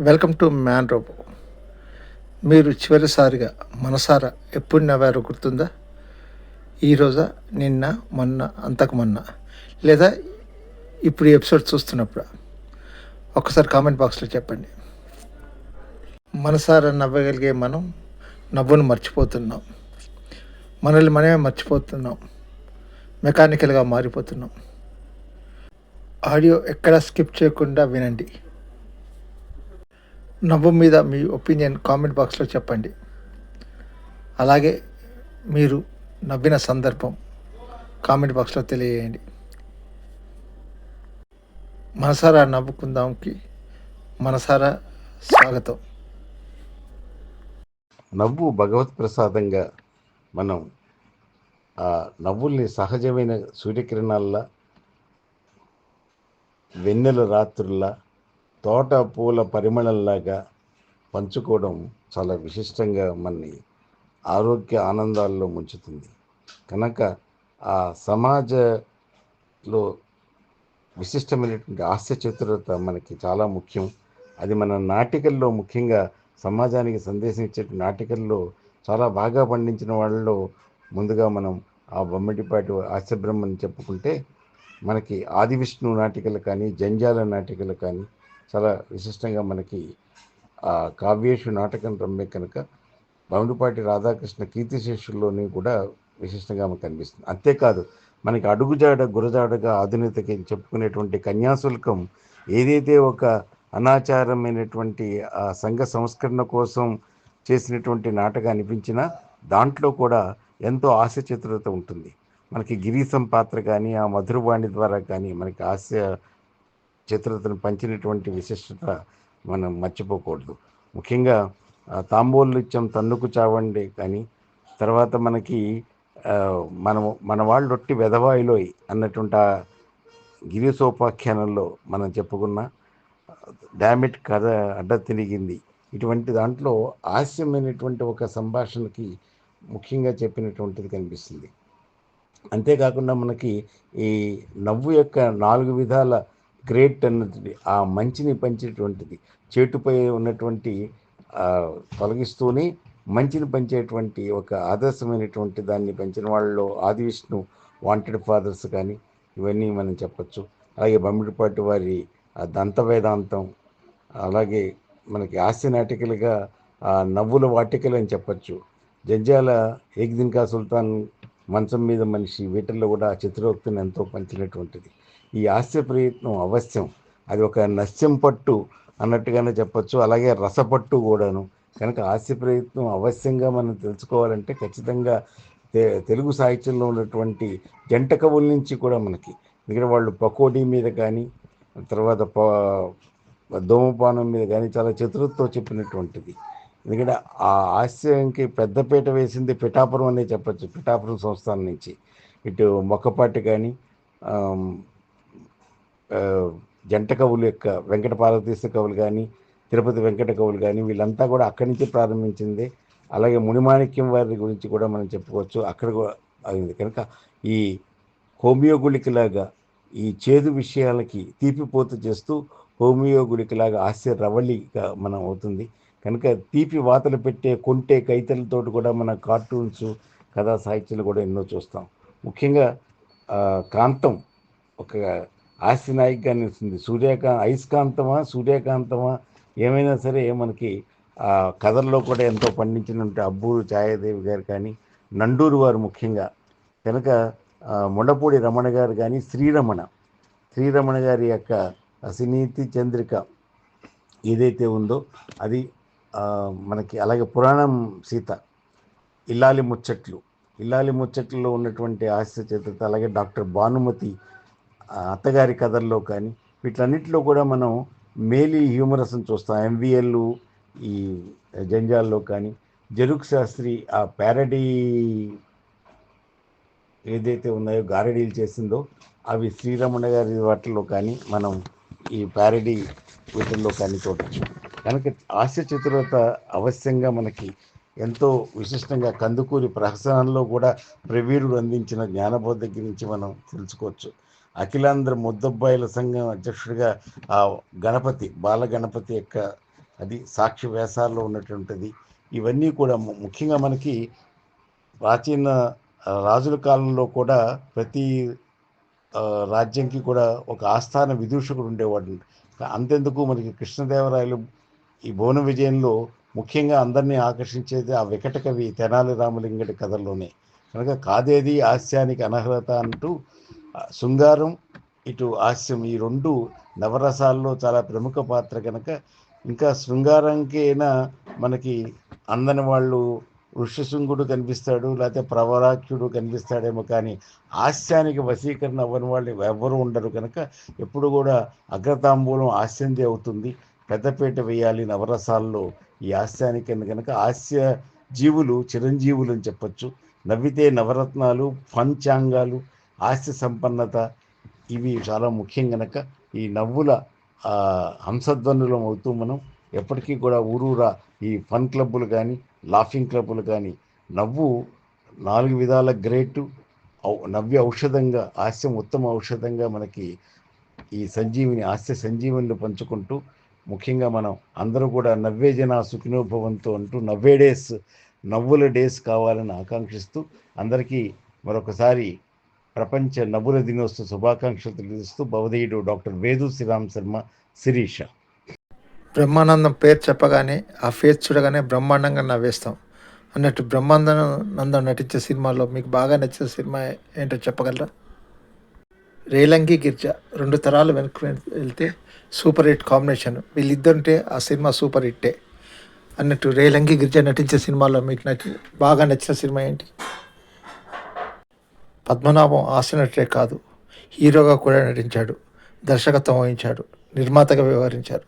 Welcome to man robo మీరు చివరిసారిగా మనసారా ఎప్పుడు నవ్వారో గుర్తుందా? ఈరోజా నిన్న మొన్న అంతకు మొన్న లేదా ఇప్పుడు ఎపిసోడ్ చూస్తున్నప్పుడు? ఒకసారి కామెంట్ బాక్స్లో చెప్పండి. మనసారా నవ్వగలిగే మనం నవ్వును మర్చిపోతున్నాం. మనల్ని మనమే మర్చిపోతున్నాం. మెకానికల్గా మారిపోతున్నాం. ఆడియో ఎక్కడా స్కిప్ చేయకుండా వినండి. నవ్వు మీద మీ ఒపీనియన్ కామెంట్ బాక్స్లో చెప్పండి. అలాగే మీరు నవ్విన సందర్భం కామెంట్ బాక్స్లో తెలియజేయండి. మనసారా నవ్వుకుందాంకి మనసారా స్వాగతం. నవ్వు భగవత్ ప్రసాదంగా మనం ఆ నవ్వుల్ని సహజమైన సూర్యకిరణాల్లా వెన్నెల రాత్రుల్లా తోట పూల పరిమళంలాగా పంచుకోవడం చాలా విశిష్టంగా మనని ఆరోగ్య ఆనందాల్లో ముంచుతుంది. కనుక ఆ సమాజలో విశిష్టమైనటువంటి హాస్య చతురత మనకి చాలా ముఖ్యం. అది మన నాటికల్లో ముఖ్యంగా సమాజానికి సందేశం ఇచ్చే నాటికల్లో చాలా బాగా పండించిన వాళ్ళలో ముందుగా మనం ఆ బొమ్మటిపాటి ఆస్యబ్రహ్మని చెప్పుకుంటే మనకి ఆది విష్ణు నాటికలు కానీ జంజాల నాటికలు కానీ చాలా విశిష్టంగా మనకి ఆ కావ్యేషు నాటకం రమ్మే కనుక బౌండుపాటి రాధాకృష్ణ కీర్తిశేషుల్లోని కూడా విశిష్టంగా మనకు కనిపిస్తుంది. అంతేకాదు మనకి అడుగుజాడ గురజాడగా ఆధునితకి చెప్పుకునేటువంటి కన్యాశుల్కం ఏదైతే ఒక అనాచారమైనటువంటి ఆ సంఘ సంస్కరణ కోసం చేసినటువంటి నాటకం అనిపించినా దాంట్లో కూడా ఎంతో ఆశ ఉంటుంది. మనకి గిరీశం పాత్ర కానీ ఆ మధురవాణి ద్వారా కానీ మనకి హాస్య చిత్రతను పంచినటువంటి విశిష్టత మనం మర్చిపోకూడదు. ముఖ్యంగా తాంబూలు ఇచ్చాం తన్నుకు చావండి కానీ తర్వాత మనకి మనం మన వాళ్ళు ఒట్టి వెధవాయిలోయ్ అన్నటువంటి ఆ గిరీశోపాఖ్యానంలో మనం చెప్పుకున్న డామిట్ కథ అడ్డ తిరిగింది. ఇటువంటి దాంట్లో హాస్యమైనటువంటి ఒక సంభాషణకి ముఖ్యంగా చెప్పినటువంటిది కనిపిస్తుంది. అంతేకాకుండా మనకి ఈ నవ్వు యొక్క నాలుగు విధాల గ్రేట్ అన్నది ఆ మంచిని పంచేటువంటిది. చేటుపై ఉన్నటువంటి తొలగిస్తూనే మంచిని పంచేటువంటి ఒక ఆదర్శమైనటువంటి దాన్ని పెంచిన వాళ్ళలో ఆది విష్ణు వాంటెడ్ ఫాదర్స్ కానీ ఇవన్నీ మనం చెప్పచ్చు. అలాగే బమ్మిడిపాటి వారి దంత వేదాంతం అలాగే మనకి హాస్య నాటికలుగా నవ్వుల వాటికలు అని చెప్పచ్చు. జంజాల ఏక్దిన్కా సుల్తాన్ మంచం మీద మనిషి వీటిల్లో కూడా చిత్రోక్తిని ఎంతో పంచినటువంటిది. ఈ హాస్య ప్రయత్నం అవశ్యం. అది ఒక నస్యం పట్టు అన్నట్టుగానే చెప్పచ్చు. అలాగే రసపట్టు కూడాను. కనుక హాస్య ప్రయత్నం అవశ్యంగా మనం తెలుసుకోవాలంటే ఖచ్చితంగా తెలుగు సాహిత్యంలో ఉన్నటువంటి జంట కవుల నుంచి కూడా మనకి. ఎందుకంటే వాళ్ళు పకోడీ మీద కానీ తర్వాత ప- ధూమపానం మీద కానీ చాలా చతురతతో చెప్పినటువంటిది. ఎందుకంటే ఆ హాస్యంకి పెద్దపీట వేసింది పిఠాపురం అనే చెప్పచ్చు. పిఠాపురం సంస్థానం నుంచి. ఇటు మొక్కపాటి కానీ జంట కవులు యొక్క వెంకట పార్వతీశ్వర కవులు కానీ తిరుపతి వెంకట కవులు కానీ వీళ్ళంతా కూడా అక్కడి నుంచి ప్రారంభించింది. అలాగే మునిమాణిక్యం వారి గురించి కూడా మనం చెప్పుకోవచ్చు. అక్కడ కూడా అయింది. కనుక ఈ హోమియో గుళికలాగా ఈ చేదు విషయాలకి తీపిపోతు చేస్తూ హోమియో గుళికలాగా హాస్య రవళిగా మనం అవుతుంది. కనుక తీపి వాతలు పెట్టే కొంటే కైతలతో కూడా మన కార్టూన్స్ కథా సాహిత్యాలు కూడా ఎన్నో చూస్తాం. ముఖ్యంగా కాంతం ఒక హాస్య నాయికగా నిలుస్తుంది సూర్యకా అయస్కాంతమా సూర్యకాంతమా ఏమైనా సరే మనకి ఆ కథల్లో కూడా ఎంతో పండించిన అబ్బూరు ఛాయాదేవి గారు కానీ నండూరు వారు ముఖ్యంగా. కనుక ముండపూడి మొండపూడి రమణ గారు కానీ శ్రీరమణ శ్రీరమణ గారి యొక్క అసినీతి చంద్రిక ఏదైతే ఉందో అది మనకి అలాగే పురాణం సీత ఇల్లాలి ముచ్చట్లు. ఇల్లాలి ముచ్చట్లలో ఉన్నటువంటి హాస్య చిత్రత అలాగే డాక్టర్ భానుమతి అత్తగారి కథల్లో కానీ వీటన్నిటిలో కూడా మనం మేలీ హ్యూమరస్ని చూస్తాం. ఎంవిఎల్ ఈ జంజాల్లో కానీ జరుక్ శాస్త్రి ఆ ప్యారడీ ఏదైతే ఉన్నాయో గారడీలు చేసిందో అవి శ్రీరమణ గారి వాటిల్లో కానీ మనం ఈ ప్యారడీ వీటిల్లో కానీ చూడవచ్చు కనుక హాస్య చతురత అవశ్యంగా మనకి ఎంతో విశిష్టంగా కందుకూరి ప్రహసనంలో కూడా ప్రవీణుడు అందించిన జ్ఞానబోధ గురించి మనం తెలుసుకోవచ్చు. అఖిలాంధ్ర ముద్దబ్బాయిల సంఘం అధ్యక్షుడిగా ఆ గణపతి బాలగణపతి యొక్క అది సాక్షి వ్యాసాల్లో ఉన్నటువంటిది. ఇవన్నీ కూడా ముఖ్యంగా మనకి ప్రాచీన రాజుల కాలంలో కూడా ప్రతి రాజ్యంకి కూడా ఒక ఆస్థాన విదూషకుడు ఉండేవాడు. అంతెందుకు మనకి కృష్ణదేవరాయలు ఈ భువన విజయంలో ముఖ్యంగా అందరినీ ఆకర్షించేది ఆ వికట కవి తెనాలి రామలింగడి కథల్లోనే. కనుక కాదేది హాస్యానికి అనర్హత అంటూ శృంగారం ఇటు హాస్యం ఈ రెండు నవరసాల్లో చాలా ప్రముఖ పాత్ర కనుక ఇంకా శృంగారంకైనా మనకి అందని వాళ్ళు ఋష్యశృంగుడు కనిపిస్తాడు లేకపోతే ప్రవరాక్షుడు కనిపిస్తాడేమో కానీ హాస్యానికి వశీకరణ అవ్వని వాళ్ళు ఎవ్వరూ ఉండరు కనుక ఎప్పుడు కూడా అగ్రతాంబూలం హాస్యందే అవుతుంది. పెద్దపేట వేయాలి నవరసాల్లో ఈ హాస్యానికి కనుక హాస్య జీవులు చిరంజీవులు అని చెప్పచ్చు. నవ్వితే నవరత్నాలు పంచాంగాలు హాస్య సంపన్నత ఇవి చాలా ముఖ్యం కనుక ఈ నవ్వుల హంసధ్వనులం అవుతూ మనం ఎప్పటికీ కూడా ఊరూరా ఈ ఫన్ క్లబ్బులు కానీ లాఫింగ్ క్లబ్బులు కానీ నవ్వు నాలుగు విధాల గ్రేటు. నవ్య ఔషధంగా హాస్యం ఉత్తమ ఔషధంగా మనకి ఈ సంజీవిని హాస్య సంజీవనులు పంచుకుంటూ ముఖ్యంగా మనం అందరూ కూడా నవ్వే జన సుఖినోభవంతో అంటూ నవ్వే డేస్ నవ్వుల డేస్ కావాలని ఆకాంక్షిస్తూ అందరికీ మరొకసారి ప్రపంచ నవ్వుల దినోత్సవ శుభాకాంక్షలు తెలియజేస్తూ భవధీయుడు డాక్టర్ వేదు శ్రీరామ్ శర్మ శిరీష. బ్రహ్మానందం పేరు చెప్పగానే ఆ ఫేస్ చూడగానే బ్రహ్మాండంగా నవ్వేస్తాం. అన్నట్టు బ్రహ్మానందం నటించే సినిమాలో మీకు బాగా నచ్చిన సినిమా ఏంటో చెప్పగలరా? రేలంగి గిర్జ రెండు తరాలు వెనక్కి వెళ్తే సూపర్ హిట్ కాంబినేషన్. వీళ్ళిద్దరుంటే ఆ సినిమా సూపర్ హిట్టే. అన్నట్టు రేలంగి గిరిజ నటించే సినిమాలో మీకు నచ్చి బాగా నచ్చిన సినిమా ఏంటి? పద్మనాభం ఆశనటే కాదు. హీరోగా కూడా నటించాడు. దర్శకత్వం వహించాడు. నిర్మాతగా వ్యవహరించారు.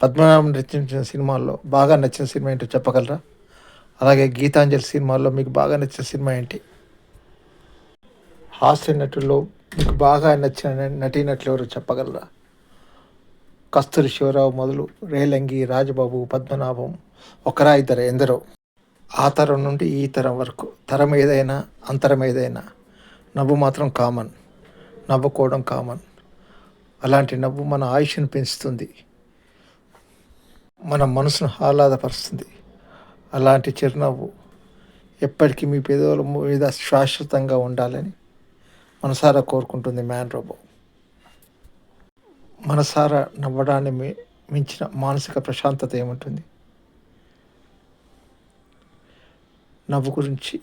పద్మనాభం నటించిన సినిమాల్లో బాగా నచ్చిన సినిమా ఏంటో చెప్పగలరా? అలాగే గీతాంజలి సినిమాల్లో మీకు బాగా నచ్చిన సినిమా ఏంటి? హాస్య నటుల్లో మీకు బాగా నచ్చిన నటీనటులు ఎవరు చెప్పగలరా? కస్తూరి శివరావు మొదలు రేలంగి రాజబాబు పద్మనాభం ఒకరా ఇద్దరు ఎందరో. ఆ తరం నుండి ఈ తరం వరకు తరం ఏదైనా అంతరం ఏదైనా నవ్వు మాత్రం కామన్. నవ్వుకోవడం కామన్. అలాంటి నవ్వు మన ఆయుష్ను పెంచుతుంది. మన మనసును ఆహ్లాదపరుస్తుంది. అలాంటి చిరునవ్వు ఎప్పటికీ మీ పేదోల మీద శాశ్వతంగా ఉండాలని మనసారా కోరుకుంటుంది మ్యాన్ రోబో మనసారా నవ్వడాన్ని మించిన మానసిక ప్రశాంతత ఏముంటుంది? నవ్వు గురించి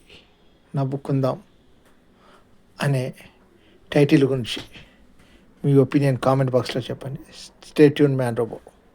నవ్వుకుందాం. అనే టైటిల్ గురించి మీ ఒపీనియన్ కామెంట్ బాక్స్లో చెప్పండి. Stay man robo